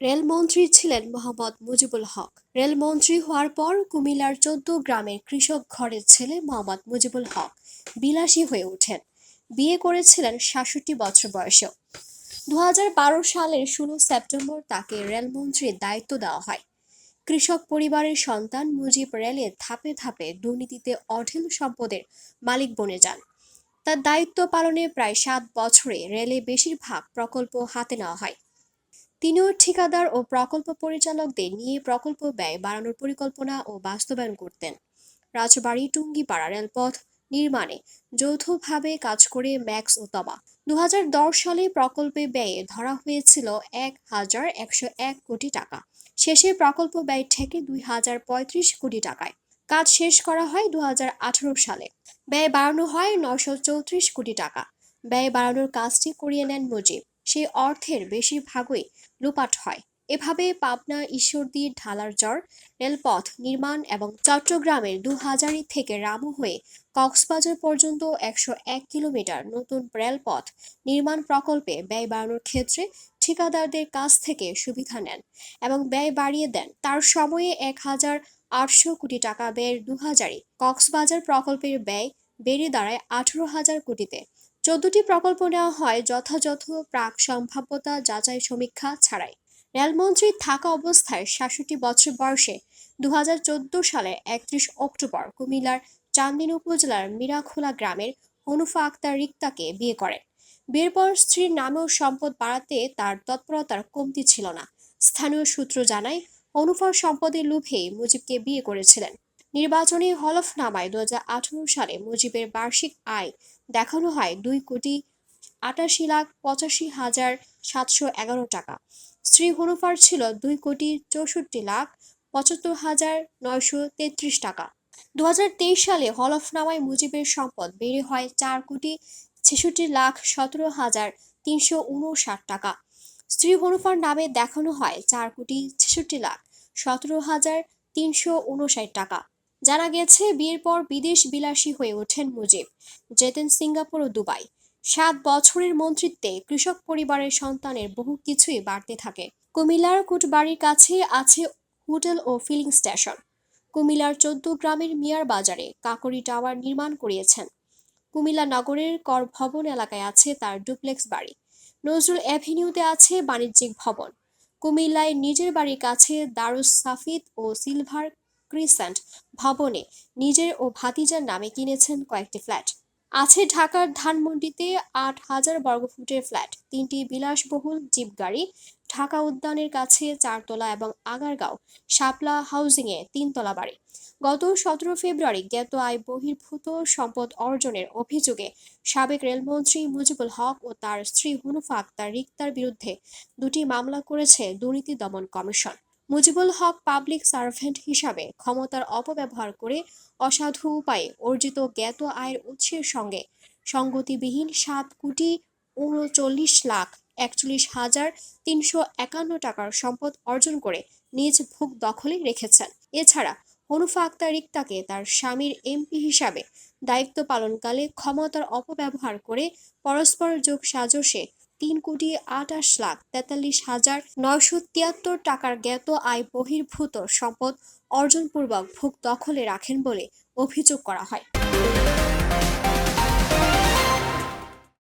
রেলমন্ত্রী ছিলেন মোহাম্মদ মুজিবুল হক। রেলমন্ত্রী হওয়ার পর কুমিল্লার চোদ্দ গ্রামের কৃষক ঘরের ছেলে মোহাম্মদ মুজিবুল হক বিলাসী হয়ে ওঠেন। বিয়ে করেছিলেন সাতষট্টি বছর বয়সেও। দু হাজার বারো সালের ষোলো সেপ্টেম্বর তাকে রেলমন্ত্রীর দায়িত্ব দেওয়া হয়। কৃষক পরিবারের সন্তান মুজিব রেলে ধাপে ধাপে দুর্নীতিতে অঢেল সম্পদের মালিক বনে যান। তার দায়িত্ব পালনে প্রায় সাত বছরে রেলে বেশিরভাগ প্রকল্প হাতে নেওয়া হয়। তিনিও ঠিকাদার ও প্রকল্প পরিচালকদের নিয়ে প্রকল্প ব্যয় বাড়ানোর পরিকল্পনা ও বাস্তবায়ন করতেন। রাজবাড়ী, টুঙ্গিপাড়া রেলপথ নির্মাণে যৌথভাবে কাজ করে ম্যাক্স ও তবা। দু সালে প্রকল্পে ব্যয়ে ধরা হয়েছিল এক হাজার একশো এক কোটি টাকা। শেষে প্রকল্প ব্যয় থেকে দুই হাজার পঁয়ত্রিশ কোটি টাকায়। কাজ শেষ করা হয় দু হাজার আঠারো সালে। ব্যয় বাড়ানো হয় নশো চৌত্রিশ কোটি টাকা। ব্যয় বাড়ানোর কাজটি করিয়ে নেন মুজিব। সেই অর্থের বেশিরভাগই লুপাট হয়। এভাবে পাবনা ঈশ্বরদী ঢালার জ্বর রেলপথ নির্মাণ এবং চট্টগ্রামের দু হাজারি থেকে রামু হয়ে কক্সবাজার পর্যন্ত একশো এক কিলোমিটার নতুন রেলপথ নির্মাণ প্রকল্পে ব্যয় বাড়ানোর ক্ষেত্রে ঠিকাদারদের কাছ থেকে সুবিধা নেন এবং ব্যয় বাড়িয়ে দেন। তার সময়ে এক হাজার আটশো কোটি টাকা ব্যয়ের দু হাজারে কক্সবাজার প্রকল্পের ব্যয় বেড়ে দাঁড়ায় আঠারো হাজার কোটিতে। চোদ্দটি প্রকল্প নেওয়া হয়, যথাযথ প্রাক সম্ভাব্যতা যাচাই সমীক্ষা ছাড়াই। রেলমন্ত্রী থাকা অবস্থায় সাতষট্টি বছর বয়সে দু সালের একত্রিশ অক্টোবর কুমিল্লার চান্দিন উপজেলার মিরাখোলা গ্রামের হনুফা আক্তার রিক্তাকে বিয়ে করেন। বিয়ের পর স্ত্রীর নামেও সম্পদ বাড়াতে তার তৎপরতার কমতি ছিল না। স্থানীয় সূত্র জানায় হনুফার সম্পদের লোভে মুজিবকে বিয়ে করেছিলেন। নির্বাচনী হলফনামায় দু হাজার আঠারো সালে মুজিবের বার্ষিক আয় দেখানো হয় দুই কোটি আটাশি লাখ পঁচাশি হাজার সাতশো এগারো টাকা। স্ত্রী হনুফার ছিল দুই কোটি চৌষট্টি লাখ পঁচাত্তর হাজার নয়শো তেত্রিশ টাকা। দু হাজার তেইশ সালে হলফনামায় মুজিবের সম্পদ বেড়ে হয় চার কোটি ছেষট্টি লাখ সতেরো হাজার তিনশো উনষাট টাকা। স্ত্রী হনুফার নামে দেখানো হয় চার কোটি ছেষট্টি লাখ সতেরো হাজার তিনশো উনষাট টাকা। জানা গেছে বিয়ের পর বিদেশ বিলাসী হয়ে ওঠেন মুজিব, যেতেন সিঙ্গাপুর ও দুবাই। সাত বছরের মন্ত্রিত্বে কৃষক পরিবারের সন্তানের বহু কিছুই বাড়তে থাকে। কুমিল্লার কুটবাড়ির কাছে আছে হোটেল ও ফিলিং স্টেশন। কুমিল্লার চোদ্দ গ্রামের মিয়ার বাজারে কাকরি টাওয়ার নির্মাণ করিয়েছেন। কুমিল্লা নগরের কর ভবন এলাকায় আছে তার ডুপ্লেক্স বাড়ি। নজরুল অ্যাভিনিউতে আছে বাণিজ্যিক ভবন। কুমিল্লায় নিজের বাড়ির কাছে দারুস সাফিদ ও সিলভার ক্রিসেন্ট ভবনে নিজের ও ভাতিজার নামে কিনেছেন কয়েকটি ফ্ল্যাট। আছে ঢাকার ধানমন্ডিতে আট হাজার বর্গফুটের ফ্ল্যাট, তিনটি বিলাসবহুল জিপ গাড়ি ঢাকা উদ্যানের কাছে চারতলা এবং আগারগাঁও শাপলা হাউজিংয়ে তিনতলা বাড়ি। গত সতেরো ফেব্রুয়ারি জ্ঞাত আয় বহির্ভূত সম্পদ অর্জনের অভিযোগে সাবেক রেলমন্ত্রী মুজিবুল হক ও তার স্ত্রী হুনুফা আক্তার রিক্তার বিরুদ্ধে দুটি মামলা করেছে দুর্নীতি দমন কমিশন। মুজিবুল হক পাবলিক সার্ভেন্ট হিসাবে ক্ষমতার অপব্যবহার করে অসাধু উপায়ে অর্জিত জ্ঞাত আয়ের উৎসের সঙ্গে সঙ্গতিবিহীন সাত কোটি উনচল্লিশ লাখ একচল্লিশ হাজার তিনশো একান্ন টাকার সম্পদ অর্জন করে নিজ ভোগ দখলে রেখেছেন। এছাড়া হনুফা আক্তার রিক্তাকে তার স্বামীর এমপি হিসাবে দায়িত্ব পালনকালে ক্ষমতার অপব্যবহার করে পরস্পর যোগ সাজসে তিন কোটি আটাশ লাখ তেতাল্লিশ হাজার নয়শো তিয়াত্তর টাকার জ্ঞাত আয় বহির্ভূত সম্পদ অর্জনপূর্বক ভোগ দখলে রাখেন বলে অভিযোগ করা হয়।